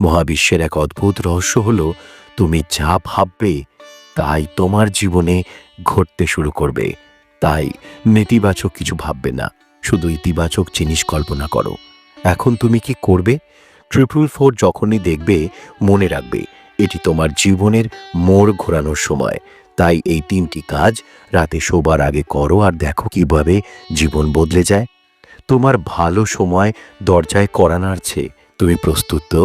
মহাবিশ্বের এক অদ্ভুত রহস্য হলো, তুমি যা ভাববে তাই তোমার জীবনে ঘটতে শুরু করবে। তাই নেতিবাচক কিছু ভাববে না, শুধু ইতিবাচক জিনিস কল্পনা করো। এখন তুমি কি করবে? ট্রিপল ফোর যখনই দেখবে, মনে রাখবে, এটি তোমার জীবনের মোড় ঘোরানোর সময়। তাই এই তিনটি কাজ রাতে শোবার আগে করো আর দেখো কীভাবে জীবন বদলে যায়। তোমার ভালো সময় দরজায় করা নাড়ছে তুমি প্রস্তুত তো?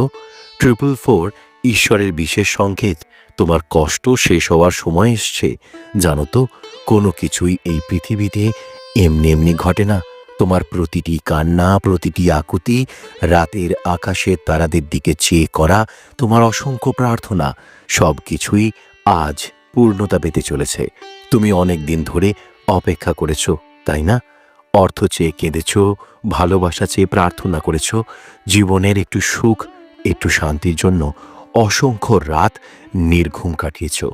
ট্রিপল ফোর ঈশ্বরের বিশেষ সংকেত। তোমার কষ্ট শেষ হওয়ার সময় এসছে। জানো তো, কোনো কিছুই এই পৃথিবীতে এমনি এমনি ঘটে না। তোমার প্রতিটি কান্না, প্রতিটি আকুতি, রাতের আকাশের তারাদের দিকে চেয়ে করা তোমার অসংখ্য প্রার্থনা সব কিছুই আজ পূর্ণতা পেতে চলেছে। তুমি অনেক দিন ধরে অপেক্ষা করেছ, তাই না? অর্থ চেয়ে কেঁদেছ, ভালোবাসা চেয়ে প্রার্থনা করেছ, জীবনের একটু সুখ একটু শান্তির জন্য অসংখ্য রাত নির্ঘুম কাটিয়েছ।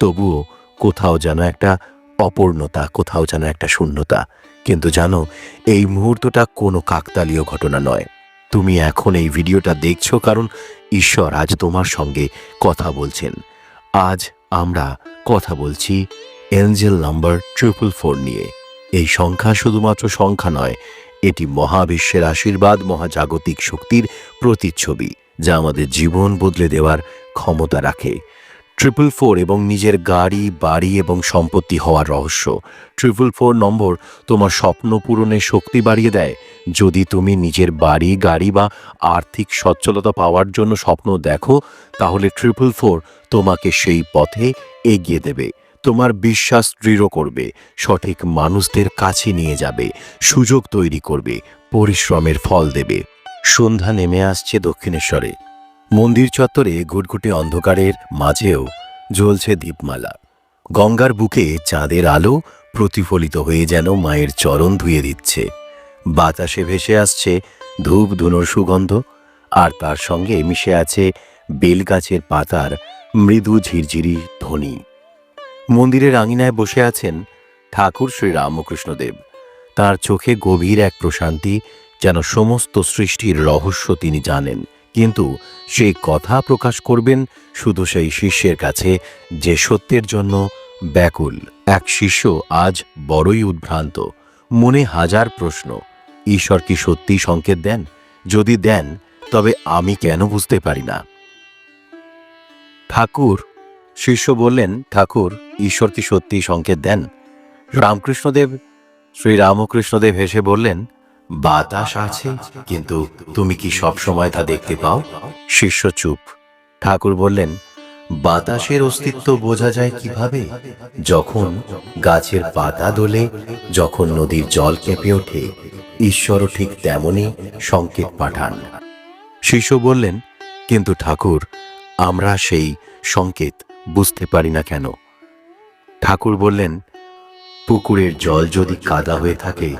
তবুও কোথাও যেন একটা অপূর্ণতা, কোথাও যেন একটা শূন্যতা। কিন্তু জানো, এই মুহূর্তটা কোনো কাকতালীয় ঘটনা নয়। তুমি এখন এই ভিডিওটা দেখছ কারণ ঈশ্বর আজ তোমার সঙ্গে কথা বলছেন। আজ আমরা কথা বলছি এঞ্জেল নাম্বার ট্রিপল ফোর নিয়ে। এই সংখ্যা শুধুমাত্র সংখ্যা নয়, এটি মহাবিশ্বের আশীর্বাদ, মহাজাগতিক শক্তির প্রতিচ্ছবি। যা আমাদের জীবন বদলে দেওয়ার ক্ষমতা রাখে। ট্রিপল ফোর এবং নিজের গাড়ি, বাড়ি এবং সম্পত্তি হওয়ার রহস্য। ট্রিপল ফোর নম্বর তোমার স্বপ্ন পূরণে শক্তি বাড়িয়ে দেয়। যদি তুমি নিজের বাড়ি, গাড়ি বা আর্থিক সচ্ছলতা পাওয়ার জন্য স্বপ্ন দেখো, তাহলে ট্রিপল ফোর তোমাকে সেই পথে এগিয়ে দেবে। তোমার বিশ্বাস দৃঢ় করবে, সঠিক মানুষদের কাছে নিয়ে যাবে, সুযোগ তৈরি করবে, পরিশ্রমের ফল দেবে। সন্ধ্যা নেমে আসছে দক্ষিণেশ্বরে। মন্দির চত্বরে গুটগুটে অন্ধকারের মাঝেও জ্বলছে দীপমালা। গঙ্গার বুকে চাঁদের আলো প্রতিফলিত হয়ে যেন মায়ের চরণ ধুয়ে দিচ্ছে। বাতাসে ভেসে আসছে ধূপ ধুনোর সুগন্ধ, আর তার সঙ্গে মিশে আছে বেলগাছের পাতার মৃদু ঝিরঝিরি ধ্বনি। মন্দিরের আঙিনায় বসে আছেন ঠাকুর শ্রী রামকৃষ্ণদেব। তার চোখে গভীর এক প্রশান্তি যেন সমস্ত সৃষ্টির রহস্য তিনি জানেন। কিন্তু সেই কথা প্রকাশ করবেন শুধু সেই শিষ্যের কাছে যে সত্যের জন্য ব্যাকুল। এক শিষ্য আজ বড়ই উদ্ভ্রান্ত। মনে হাজার প্রশ্ন। ঈশ্বর কি সত্যি সংকেত দেন? যদি দেন, তবে আমি কেন বুঝতে পারি না? ঠাকুর, শিষ্য বললেন, ঠাকুর, ঈশ্বর কি সত্যি সংকেত দেন? রামকৃষ্ণদেব শ্রী রামকৃষ্ণদেব হেসে বললেন বাতাস আছে, কিন্তু তুমি কি সব সময় তা দেখতে পাও? শিষ্য চুপ। ঠাকুর বললেন, বাতাসের অস্তিত্ব বোঝা যায় কীভাবে? যখন গাছের পাতা দোলে, যখন নদীর জল কেঁপে ওঠে, ঈশ্বরও ঠিক তেমনই সংকেত পাঠান। শিষ্য বললেন, কিন্তু ঠাকুর, আমরা সেই সংকেত বুঝতে পারি না কেন? ঠাকুর বললেন পুকুরের জল যদি কাদা হয়ে থাকে,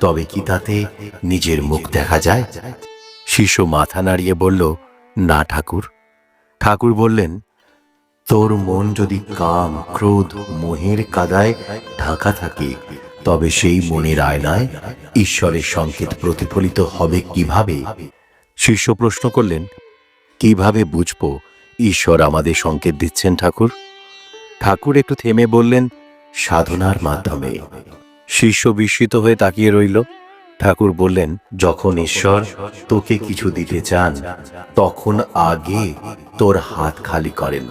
তবে কি তাতে নিজের মুখ দেখা যায়? শিষ্য মাথা নাড়িয়ে বলল, না, ঠাকুর। ঠাকুর বললেন, তোর মন যদি কাম, ক্রোধ, মোহের কাদায় ঢাকা থাকে, তবে সেই মনের আয়নায় ঈশ্বরের সংকেত প্রতিফলিত হবে কীভাবে? শিষ্য প্রশ্ন করলেন, কীভাবে বুঝব? ঈশ্বর আমাদের সংকেত দিচ্ছেন, ঠাকুর? ঠাকুর একটু থেমে বললেন সাধনার মাধ্যমে। শিষ্য বিস্মিত হয়ে তাকিয়ে রইল। ঠাকুর বললেন, যখন ঈশ্বর তোকে কিছু দিতে চান, তখন আগে তোর হাত খালি করেন।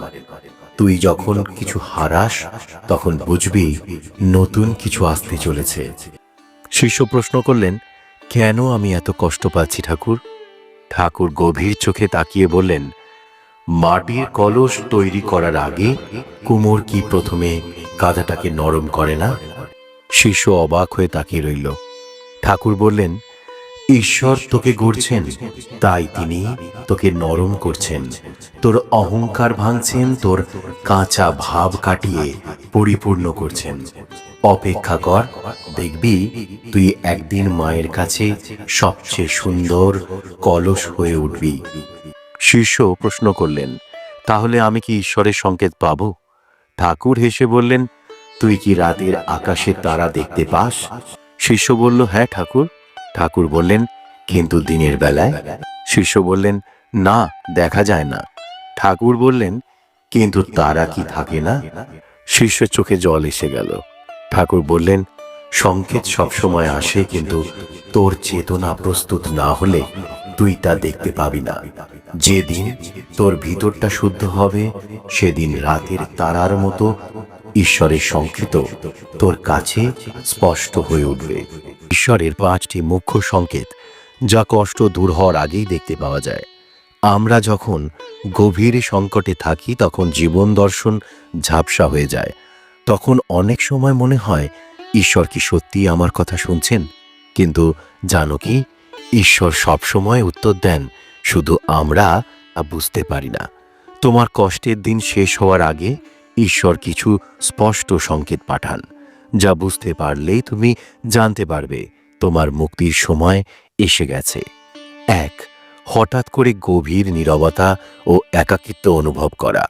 তুই যখন কিছু হারাস, তখন বুঝবি নতুন কিছু আসতে চলেছে। শিষ্য প্রশ্ন করলেন, কেন আমি এত কষ্ট পাচ্ছি ঠাকুর? ঠাকুর গভীর চোখে তাকিয়ে বললেন মাটির কলস তৈরি করার আগে কুমোর কি প্রথমে কাঁধাটাকে নরম করে না? শিষ্য অবাক হয়ে তাকিয়ে রইল। ঠাকুর বললেন, ঈশ্বর তোকে গড়ছেন, তাই তিনি তোকে নরম করছেন। তোর অহংকার ভাঙছেন, তোর কাঁচা ভাব কাটিয়ে পরিপূর্ণ করছেন। অপেক্ষা কর, দেখবি তুই একদিন মায়ের কাছে সবচেয়ে সুন্দর কলস হয়ে উঠবি। শিষ্য প্রশ্ন করলেন, তাহলে আমি কি ঈশ্বরের সংকেত পাব? ঠাকুর হেসে বললেন, তুই কি রাতের আকাশে তারা দেখতে পাস? শিষ্য বলল হ্যাঁ ঠাকুর। ঠাকুর বললেন, কিন্তু দিনের বেলায়? শিষ্য বললেন, না, দেখা যায় না। ঠাকুর বললেন, কিন্তু তারা কি থাকে না? শিষ্যের চোখে জল এসে গেল। ঠাকুর বললেন, সংকেত সবসময় আসে, কিন্তু তোর চেতনা প্রস্তুত না হলে তুই তা দেখতে পাবি না। যেদিন তোর ভিতরটা শুদ্ধ হবে, সেদিন রাতের তারার মতো ঈশ্বরের সংকেত তোর কাছে স্পষ্ট হয়ে উঠবে। ঈশ্বরের পাঁচটি মুখ্য সংকেত যা কষ্ট দূর হওয়ার আগেই দেখতে পাওয়া যায়। আমরা যখন গভীর সংকটে থাকি, তখন জীবন দর্শন ঝাপসা হয়ে যায়। তখন অনেক সময় মনে হয়, ঈশ্বর কি সত্যি আমার কথা শুনছেন? কিন্তু জানো কি, ঈশ্বর সবসময় উত্তর দেন শুধু আমরা তা বুঝতে পারি না। তোমার কষ্টের দিন শেষ হওয়ার আগে ঈশ্বর কিছু স্পষ্ট সংকেত পাঠান, যা বুঝতে পারলেই তুমি জানতে পারবে তোমার মুক্তির সময় এসে গেছে। এক, হঠাৎ করে গভীর নীরবতা ও একাকিত্ব অনুভব করা।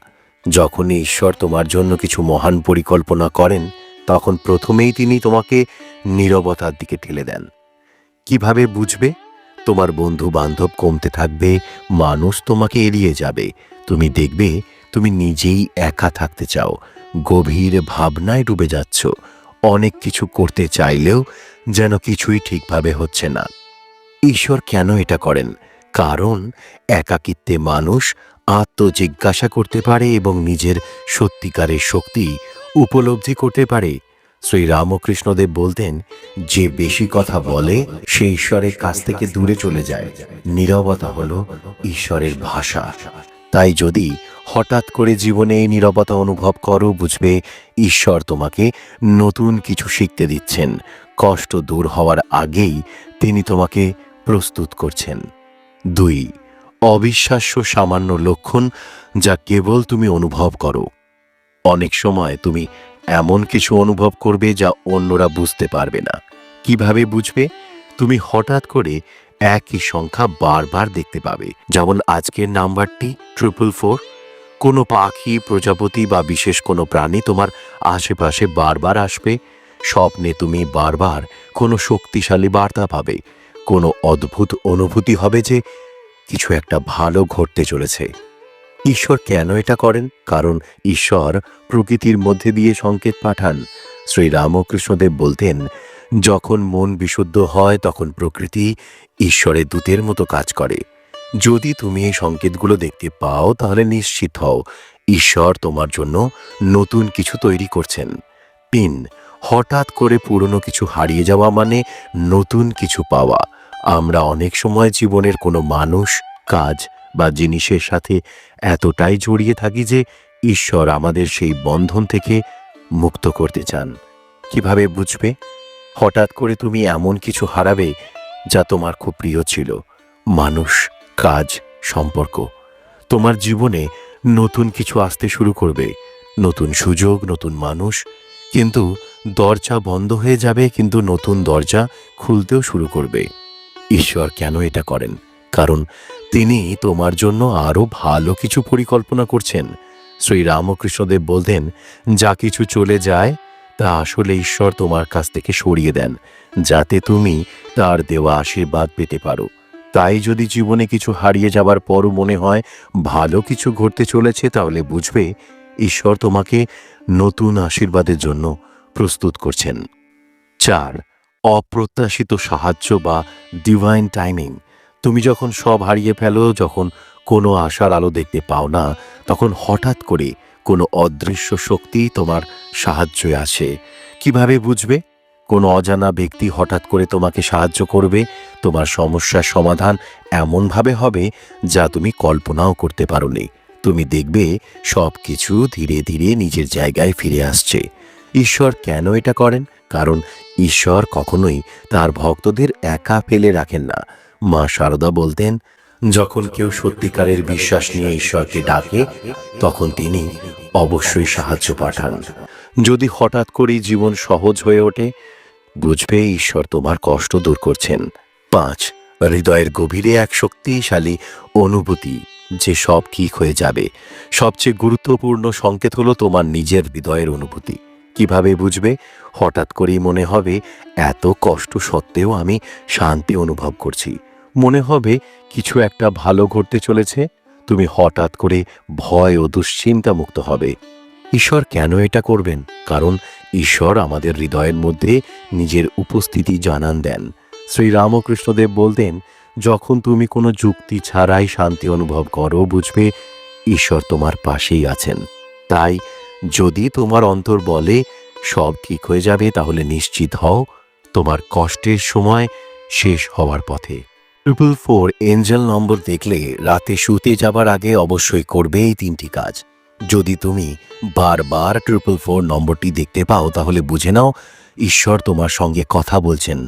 যখন ঈশ্বর তোমার জন্য কিছু মহান পরিকল্পনা করেন, তখন প্রথমেই তিনি তোমাকে নীরবতার দিকে ঠেলে দেন। কীভাবে বুঝবে? তোমার বন্ধু বান্ধব কমতে থাকবে, মানুষ তোমাকে এড়িয়ে যাবে। তুমি দেখবে, তুমি নিজেই একা থাকতে চাও, গভীর ভাবনায় ডুবে যাচ্ছ। অনেক কিছু করতে চাইলেও যেন কিছুই ঠিকভাবে হচ্ছে না। ঈশ্বর কেন এটা করেন? কারণ একাকিত্বে মানুষ আত্মজিজ্ঞাসা করতে পারে এবং নিজের সত্যিকারের শক্তি উপলব্ধি করতে পারে। শ্রী রামকৃষ্ণদেব বলতেন, যে বেশি কথা বলে, সে ঈশ্বরের কাছ থেকে দূরে চলে যায়। নীরবতা হলো ঈশ্বরের ভাষা। তাই যদি হঠাৎ করে জীবনে এই নীরবতা অনুভব করো, বুঝবে ঈশ্বর তোমাকে নতুন কিছু শিখতে দিচ্ছেন। কষ্ট দূর হওয়ার আগেই তিনি তোমাকে প্রস্তুত করছেন। দুই, অবিশ্বাস্য সামান্য লক্ষণ যা কেবল তুমি অনুভব করো। অনেক সময় তুমি এমন কিছু অনুভব করবে যা অন্যরা বুঝতে পারবে না। কীভাবে বুঝবে? তুমি হঠাৎ করে একই সংখ্যা বারবার দেখতে পাবে। যেমন আজকের নাম্বারটি, ট্রিপল ফোর। কোনো পাখি, প্রজাপতি বা বিশেষ কোনো প্রাণী তোমার আশেপাশে বারবার আসবে। স্বপ্নে তুমি বারবার কোনো শক্তিশালী বার্তা পাবে। কোনো অদ্ভুত অনুভূতি হবে যে কিছু একটা ভালো ঘটতে চলেছে। ঈশ্বর কেন এটা করেন? কারণ ঈশ্বর প্রকৃতির মধ্যে দিয়ে সংকেত পাঠান। শ্রী রামকৃষ্ণদেব বলতেন, যখন মন বিশুদ্ধ হয়, তখন প্রকৃতি ঈশ্বরের দূতের মতো কাজ করে। যদি তুমি এই সংকেতগুলো দেখতে পাও, তাহলে নিশ্চিত হও, ঈশ্বর তোমার জন্য নতুন কিছু তৈরি করছেন। তিন, হঠাৎ করে পুরনো কিছু হারিয়ে যাওয়া মানে নতুন কিছু পাওয়া। আমরা অনেক সময় জীবনের কোনো মানুষ, কাজ বা জিনিসের সাথে এতটাই জড়িয়ে থাকি যে ঈশ্বর আমাদের সেই বন্ধন থেকে মুক্ত করতে চান। কীভাবে বুঝবে? হঠাৎ করে তুমি এমন কিছু হারাবে যা তোমার খুব প্রিয় ছিল। মানুষ, কাজ, সম্পর্ক। তোমার জীবনে নতুন কিছু আসতে শুরু করবে। নতুন সুযোগ, নতুন মানুষ। কিন্তু দরজা বন্ধ হয়ে যাবে, কিন্তু নতুন দরজা খুলতেও শুরু করবে। ঈশ্বর কেন এটা করেন? কারণ তিনি তোমার জন্য আরও ভালো কিছু পরিকল্পনা করছেন। শ্রী রামকৃষ্ণদেব বলতেন, যা কিছু চলে যায়, তা আসলে ঈশ্বর তোমার কাছ থেকে সরিয়ে দেন, যাতে তুমি তার দেওয়া আশীর্বাদ পেতে পারো। তাই যদি জীবনে কিছু হারিয়ে যাবার পরও মনে হয়, ভালো কিছু ঘটতে চলেছে, তাহলে বুঝবে ঈশ্বর তোমাকে নতুন আশীর্বাদের জন্য প্রস্তুত করছেন। চার, অপ্রত্যাশিত সাহায্য বা ডিভাইন টাইমিং তুমি যখন সব হারিয়ে ফেলো, যখন কোনো আশার আলো দেখতে পাও না, তখন হঠাৎ করে কোনো অদৃশ্য শক্তি তোমার সাহায্যে আসে। কীভাবে বুঝবে? কোনো অজানা ব্যক্তি হঠাৎ করে তোমাকে সাহায্য করবে, তোমার সমস্যার সমাধান এমনভাবে হবে যা তুমি কল্পনাও করতে পারোনি। তুমি দেখবে সব কিছু ধীরে ধীরে নিজের জায়গায় ফিরে আসছে। ঈশ্বর কেন এটা করেন? কারণ ঈশ্বর কখনোই তার ভক্তদের একা ফেলে রাখেন না। মা শারদা বলতেন, যখন কেউ সত্যিকারের বিশ্বাস নিয়ে ঈশ্বরকে ডাকে, তখন তিনি অবশ্যই সাহায্য পাঠান। যদি হঠাৎ করেই জীবন সহজ হয়ে ওঠে, বুঝবে ঈশ্বর তোমার কষ্ট দূর করছেন। পাঁচ, হৃদয়ের গভীরে এক শক্তিশালী অনুভূতি, যে সব ঠিক হয়ে যাবে। সবচেয়ে গুরুত্বপূর্ণ সংকেত হলো তোমার নিজের হৃদয়ের অনুভূতি। কীভাবে বুঝবে? হঠাৎ করেই মনে হবে, এত কষ্ট সত্ত্বেও আমি শান্তি অনুভব করছি। মনে হবে কিছু একটা ভালো ঘটতে চলেছে, তুমি হঠাৎ করে ভয় ও দুশ্চিন্তা মুক্ত হবে। ঈশ্বর কেন এটা করবেন? কারণ ঈশ্বর আমাদের হৃদয়ের মধ্যে নিজের উপস্থিতি জানান দেন। শ্রী রামকৃষ্ণদেব বলতেন, যখন তুমি কোনো যুক্তি ছাড়াই শান্তি অনুভব করো, বুঝবে ঈশ্বর তোমার পাশেই আছেন। তাই যদি তোমার অন্তর বলে, সব ঠিক হয়ে যাবে, তাহলে নিশ্চিত হও, তোমার কষ্টের সময় শেষ হওয়ার পথে। ট্রিপল ফোর এঞ্জেল নম্বর দেখলে রাতে শুতে যাবার আগে অবশ্যই করবে এই তিনটি কাজ। যদি তুমি বারবার ট্রিপল ফোর নম্বরটি দেখতে পাও, তাহলে বুঝে নাও, ঈশ্বর তোমার সঙ্গে কথা বলছেন।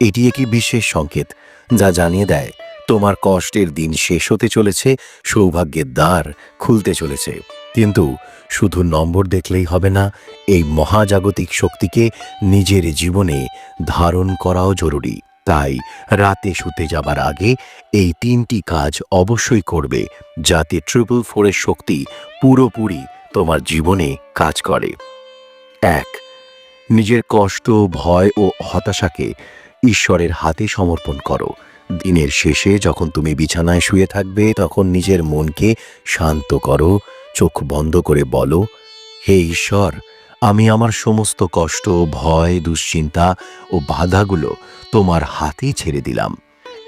এটি একটি বিশেষ সংকেত, যা জানিয়ে দেয়, তোমার কষ্টের দিন শেষ হতে চলেছে, সৌভাগ্যের দ্বার খুলতে চলেছে। কিন্তু শুধু নম্বর দেখলেই হবে না, এই মহাজাগতিক শক্তিকে নিজের জীবনে ধারণ করাও জরুরি। তাই রাতে শুতে যাবার আগে এই তিনটি কাজ অবশ্যই করবে, যাতে ট্রিপল ফোরের শক্তি পুরোপুরি তোমার জীবনে কাজ করে। এক, নিজের কষ্ট, ভয় ও হতাশাকে ঈশ্বরের হাতে সমর্পণ করো। দিনের শেষে যখন তুমি বিছানায় শুয়ে থাকবে, তখন নিজের মনকে শান্ত করো চোখ বন্ধ করে বলো, হে ঈশ্বর, আমি আমার সমস্ত কষ্ট, ভয়, দুশ্চিন্তা ও বাধাগুলো তোমার হাতেই ছেড়ে দিলাম।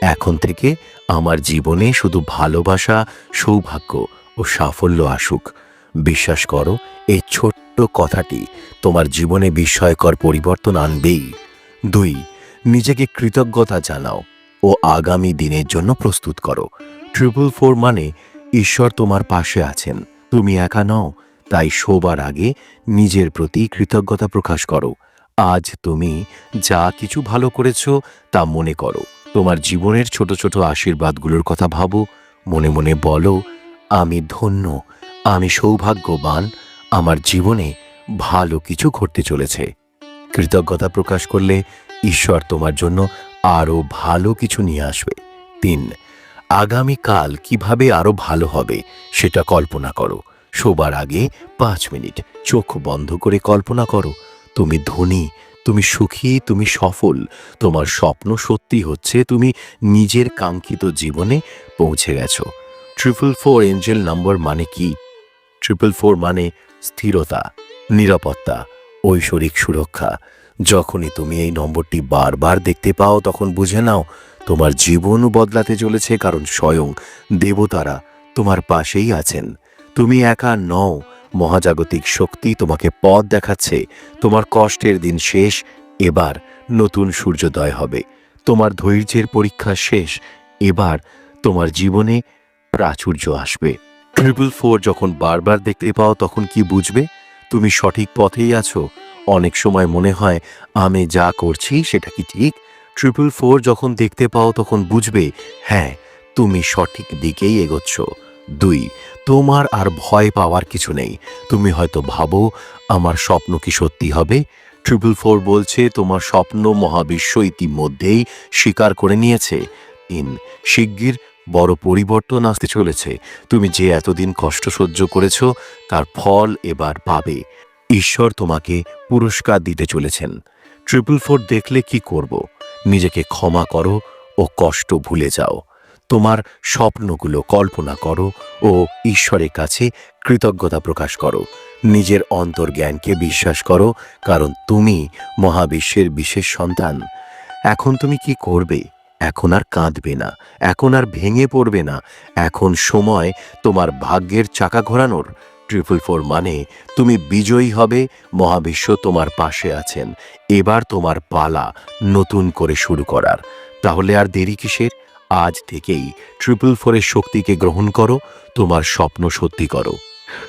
এখন থেকে আমার জীবনে শুধু ভালোবাসা, সৌভাগ্য ও সাফল্য আসুক। বিশ্বাস করো, এই ছোট্ট কথাটি তোমার জীবনে বিস্ময়কর পরিবর্তন আনবেই। দুই, নিজেকে কৃতজ্ঞতা জানাও ও আগামী দিনের জন্য প্রস্তুত করো। ট্রিপল ফোর মানে ঈশ্বর তোমার পাশে আছেন। তুমি একা নও, তাই শোবার আগে নিজের প্রতি কৃতজ্ঞতা প্রকাশ করো। আজ তুমি যা কিছু ভালো করেছ তা মনে করো। তোমার জীবনের ছোট ছোট আশীর্বাদগুলোর কথা ভাবো। মনে মনে বলো, আমি ধন্য, আমি সৌভাগ্যবান, আমার জীবনে ভালো কিছু ঘটতে চলেছে। কৃতজ্ঞতা প্রকাশ করলে ঈশ্বর তোমার জন্য আরও ভালো কিছু নিয়ে আসবে। তিন আগামীকাল কীভাবে আরও ভালো হবে সেটা কল্পনা করো। শোবার আগে পাঁচ মিনিট চোখ বন্ধ করে কল্পনা করো। তুমি ধনী, তুমি সুখী, তুমি সফল, তোমার স্বপ্ন সত্যি হচ্ছে, তুমি নিজের কাঙ্ক্ষিত জীবনে পৌঁছে গেছো। ট্রিপল ফোর এঞ্জেল নম্বর মানে কি? ট্রিপল ফোর মানে স্থিরতা, নিরাপত্তা, ঐশ্বরিক সুরক্ষা। যখনই তুমি এই নম্বরটি বারবার দেখতে পাও, তখন বুঝে নাও তোমার জীবনও বদলাতে চলেছে, কারণ স্বয়ং দেবতারা তোমার পাশেই আছেন। তুমি একা নও, মহাজাগতিক শক্তি তোমাকে পথ দেখাচ্ছে। তোমার কষ্টের দিন শেষ, এবার নতুন সূর্যোদয় হবে। তোমার ধৈর্যের পরীক্ষা শেষ, এবার তোমার জীবনে প্রাচুর্য আসবে। ট্রিপল ফোর যখন বারবার দেখতে পাও, তখন কি বুঝবে? তুমি সঠিক পথেই আছো। অনেক সময় মনে হয়, আমি যা করছি সেটা কি ঠিক? ট্রিপল ফোর যখন দেখতে পাও তখন বুঝবে হ্যাঁ তুমি সঠিক দিকেই এগোচ্ছ। দুই, তোমার আর ভয় পাওয়ার কিছু নেই। তুমি হয়তো ভাবো, আমার স্বপ্ন কি সত্যি হবে? ট্রিপল ফোর বলছে, তোমার স্বপ্ন মহাবিশ্ব ইতিমধ্যেই স্বীকার করে নিয়েছে। তিন, শিগগির বড় পরিবর্তন আসতে চলেছে। তুমি যে এতদিন কষ্ট সহ্য করেছ, তার ফল এবার পাবে। ঈশ্বর তোমাকে পুরস্কার দিতে চলেছেন। ট্রিপল ফোর দেখলে কি করব? নিজেকে ক্ষমা করো ও কষ্ট ভুলে যাও। তোমার স্বপ্নগুলো কল্পনা করো ও ঈশ্বরের কাছে কৃতজ্ঞতা প্রকাশ করো। নিজের অন্তর্জ্ঞানকে বিশ্বাস করো, কারণ তুমি মহাবিশ্বের বিশেষ সন্তান। এখন তুমি কি করবে? এখন আর কাঁদবে না। এখন আর ভেঙে পড়বে না। এখন সময় তোমার ভাগ্যের চাকা ঘোরানোর। ট্রিপল ফোর মানে তুমি বিজয়ী হবে, মহাবিশ্ব তোমার পাশে আছেন। এবার তোমার পালা নতুন করে শুরু করার। তাহলে আর দেরি কিসের? আজ থেকেই ট্রিপল ফোরের শক্তিকে গ্রহণ করো, তোমার স্বপ্ন সত্যি করো।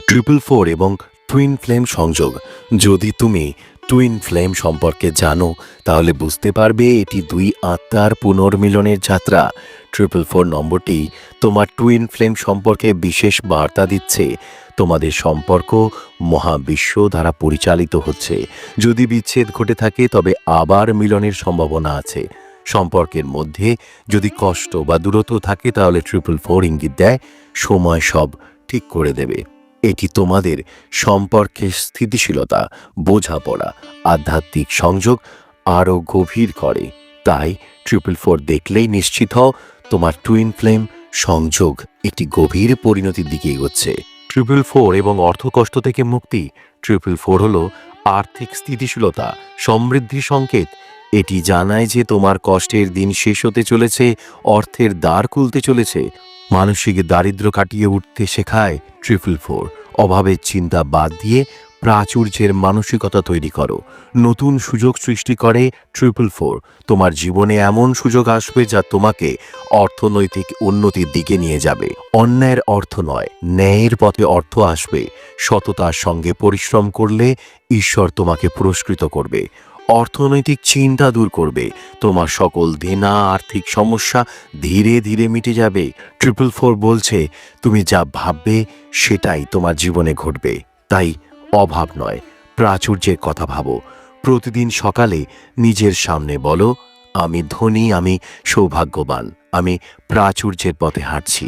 ট্রিপল ফোর এবং টুইন ফ্লেম সংযোগ। যদি তুমি টুইন ফ্লেম সম্পর্কে জানো, তাহলে বুঝতে পারবে এটি দুই আত্মার পুনর্মিলনের যাত্রা। ট্রিপল ফোর নম্বরটি তোমার টুইন ফ্লেম সম্পর্কে বিশেষ বার্তা দিচ্ছে। তোমাদের সম্পর্ক মহাবিশ্ব দ্বারা পরিচালিত হচ্ছে। যদি বিচ্ছেদ ঘটে থাকে, তবে আবার মিলনের সম্ভাবনা আছে। সম্পর্কের মধ্যে যদি কষ্ট বা দূরত্ব থাকে, তাহলে ট্রিপল ফোর ইঙ্গিত দেয়, সময় সব ঠিক করে দেবে। এটি তোমাদের সম্পর্কের স্থিতিশীলতা, বোঝাপড়া, আধ্যাত্মিক সংযোগ আরও গভীর করে। তাই ট্রিপল ফোর দেখলেই নিশ্চিত হও, তোমার টুইন ফ্লেম সংযোগ একটি গভীর পরিণতির দিকে এগোচ্ছে। ট্রিপল ফোর এবং অর্থকষ্ট থেকে মুক্তি। ট্রিপল ফোর হল আর্থিক স্থিতিশীলতা সমৃদ্ধি সংকেত। এটি জানায় যে তোমার কষ্টের দিন শেষ হতে চলেছে, অর্থের দ্বার খুলতে চলেছে। মানসিক দারিদ্র কাটিয়ে উঠতে শেখায় ট্রিপল ফোর। অভাবের চিন্তা বাদ দিয়ে প্রাচুর্যের মানসিকতা তৈরি করো। নতুন সুযোগ সৃষ্টি করে ট্রিপল ফোর তোমার জীবনে এমন সুযোগ আসবে যা তোমাকে অর্থনৈতিক উন্নতির দিকে নিয়ে যাবে। অন্যায়ের অর্থ নয়, ন্যায়ের পথে অর্থ আসবে। সততার সঙ্গে পরিশ্রম করলে ঈশ্বর তোমাকে পুরস্কৃত করবে। অর্থনৈতিক চিন্তা দূর করবে। তোমার সকল দেনা, আর্থিক সমস্যা ধীরে ধীরে মিটে যাবে। ট্রিপল ফোর বলছে, তুমি যা ভাববে সেটাই তোমার জীবনে ঘটবে। তাই অভাব নয়, প্রাচুর্যের কথা ভাবো। প্রতিদিন সকালে নিজের সামনে বলো, আমি ধনী, আমি সৌভাগ্যবান, আমি প্রাচুর্যের পথে হাঁটছি।